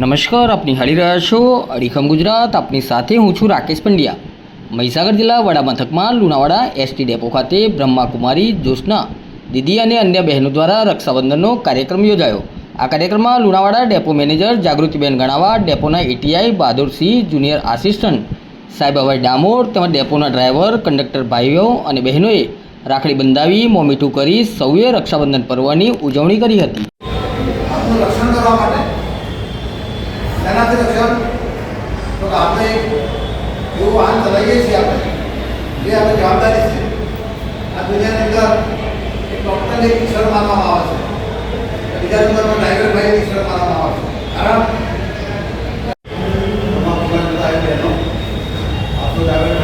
નમસ્કાર આપની હાલી રહ્યા છો અડીખમ ગુજરાત. આપની સાથે હું છું રાકેશ પંડ્યા. મહીસાગર જિલ્લા વડા મથકમાં લુણાવાડા એસટી ડેપો ખાતે બ્રહ્માકુમારી જ્યોત્સના દીદી અને અન્ય બહેનો દ્વારા રક્ષાબંધનનો કાર્યક્રમ યોજાયો. આ કાર્યક્રમમાં લુણાવાડા ડેપો મેનેજર જાગૃતિબેન Ganava, ડેપોના ATI Bahadursinh, junior assistant Sahebabhai Damor તેમજ ડેપોના ડ્રાઈવર, કંડક્ટર ભાઈઓ અને બહેનોએ રાખડી બંધાવી મોમીઠું કરી સૌએ રક્ષાબંધન પર્વની ઉજવણી કરી હતી. આપનું રક્ષણ તો આપણે એવું વાહન ચલાવીએ છીએ આપણે, જે આપણે જવાબદારી છે. આ દુનિયાની અંદર એક ડૉક્ટરને એક ઈશ્વર માનવામાં આવે છે. બીજા નંબરમાં ડ્રાઈવર ઈશ્વર માનવામાં આવે છે. કારણ આપણો ડ્રાઈવર